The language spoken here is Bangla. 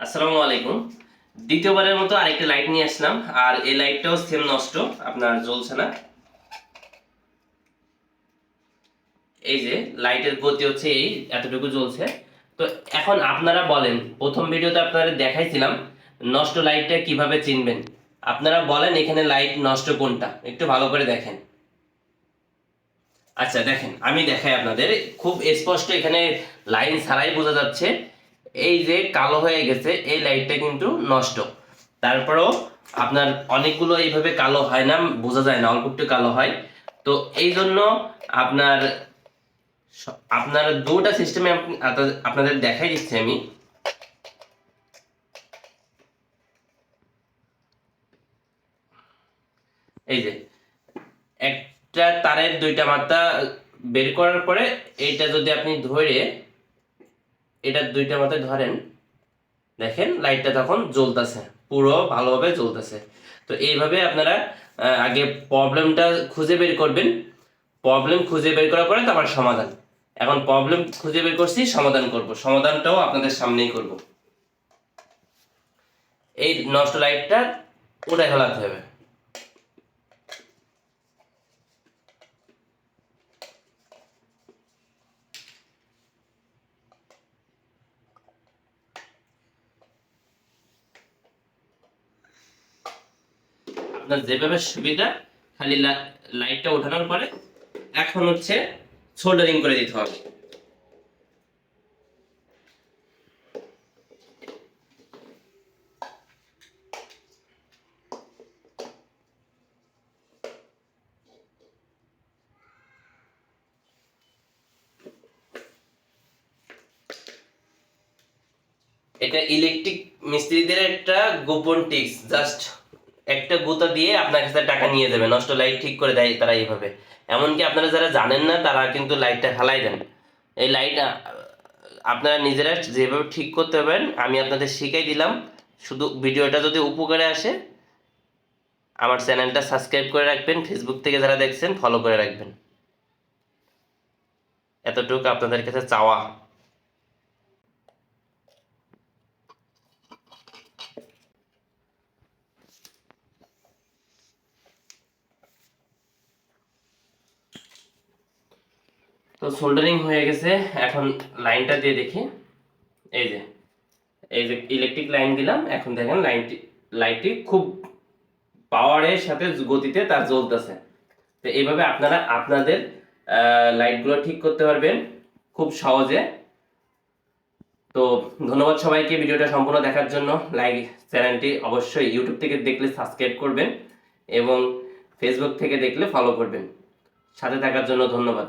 আসসালামু আলাইকুম। দ্বিতীয়বারের মতো আরেকটা লাইট নিয়ে আসলাম, আর এই লাইটটাও সেম নষ্ট, আপনার জ্বলছে না। এই যে লাইটের গতি হচ্ছে এই, এতটুকু জ্বলছে। তো এখন আপনারা বলেন, প্রথম ভিডিওতে আপনাদের দেখাইছিলাম, নষ্ট লাইটটা কীভাবে চিনবেন? আপনারা বলেন এখানে লাইট নষ্ট কোনটা, একটু ভালো করে দেখেন। আচ্ছা দেখেন, আমি দেখাই আপনাদের। খুব স্পষ্ট এখানে লাইন ছাড়াই বোঝা যাচ্ছে। এই যে কালো হয়ে গেছে, এই লাইটটা কিন্তু নষ্ট। তারপরেও আপনার অনেকগুলো এইভাবে কালো হয় না, বোঝা যায় না, অল্প একটু কালো হয়। তো এই জন্য আপনার আপনার দুটা সিস্টেমে আপনাদের দেখাই দিচ্ছি আমি। এই যে, একটা তারের দুইটা মাত্রা বের করার পরে এইটা যদি আপনি ধরে এটা দুইটা মাথায় ধরেন। দেখেন, লাইটটা তখন জ্বলতেছে। পুরো ভালোভাবে জ্বলতেছে। তো এইভাবে আপনারা আগে প্রবলেমটা খুঁজে বের করবেন। প্রবলেম খুঁজে বের করার পরে তারপর সমাধান। এখন প্রবলেম খুঁজে বের করছি, সমাধান করব। সমাধানটাও আপনাদের সামনেই করব। এই নষ্ট লাইটটা উঠে ফেলাতে হবে। আপনার যেভাবে সুবিধা, খালি লাইটটা ওঠানোর পরে এখন হচ্ছে সোল্ডারিং করে দিতে হবে। এটা ইলেকট্রিক মিস্ত্রিদের একটা গোপন টিপস জাস্ট একটা গুঁতা দিয়ে আপনার কাছে টাকা নিয়ে যাবে, নষ্ট লাইট ঠিক করে দেয় তারা এইভাবে। এমনকি আপনারা যারা জানেন না, তারা কিন্তু লাইটটা হালাই দেন। এই লাইট আপনারা নিজেরা যেভাবে ঠিক করতে পারবেন, আমি আপনাদের শিখাই দিলাম। শুধু ভিডিওটা যদি উপকারে আসে, আমার চ্যানেলটা সাবস্ক্রাইব করে রাখবেন ফেসবুক থেকে যারা দেখছেন ফলো করে রাখবেন। এতটুকু আপনাদের কাছে চাওয়া। তো সোল্ডারিং হয়ে গেছে। এখন লাইনটা দিয়ে দেখি। এই যে এই যে ইলেকট্রিক লাইন দিলাম। এখন দেখেন লাইনটি লাইটটি খুব পাওয়ারের সাথে গতিতে তার জ্বলতেছে। তো এইভাবে আপনারা, আপনাদের লাইটগুলো ঠিক করতে পারবেন খুব সহজে। তো ধন্যবাদ সবাইকে ভিডিওটা সম্পূর্ণ দেখার জন্য। লাইক চ্যানেলটি অবশ্যই ইউটিউব থেকে দেখলে সাবস্ক্রাইব করবেন এবং ফেসবুক থেকে দেখলে ফলো করবেন। সাথে থাকার জন্য ধন্যবাদ।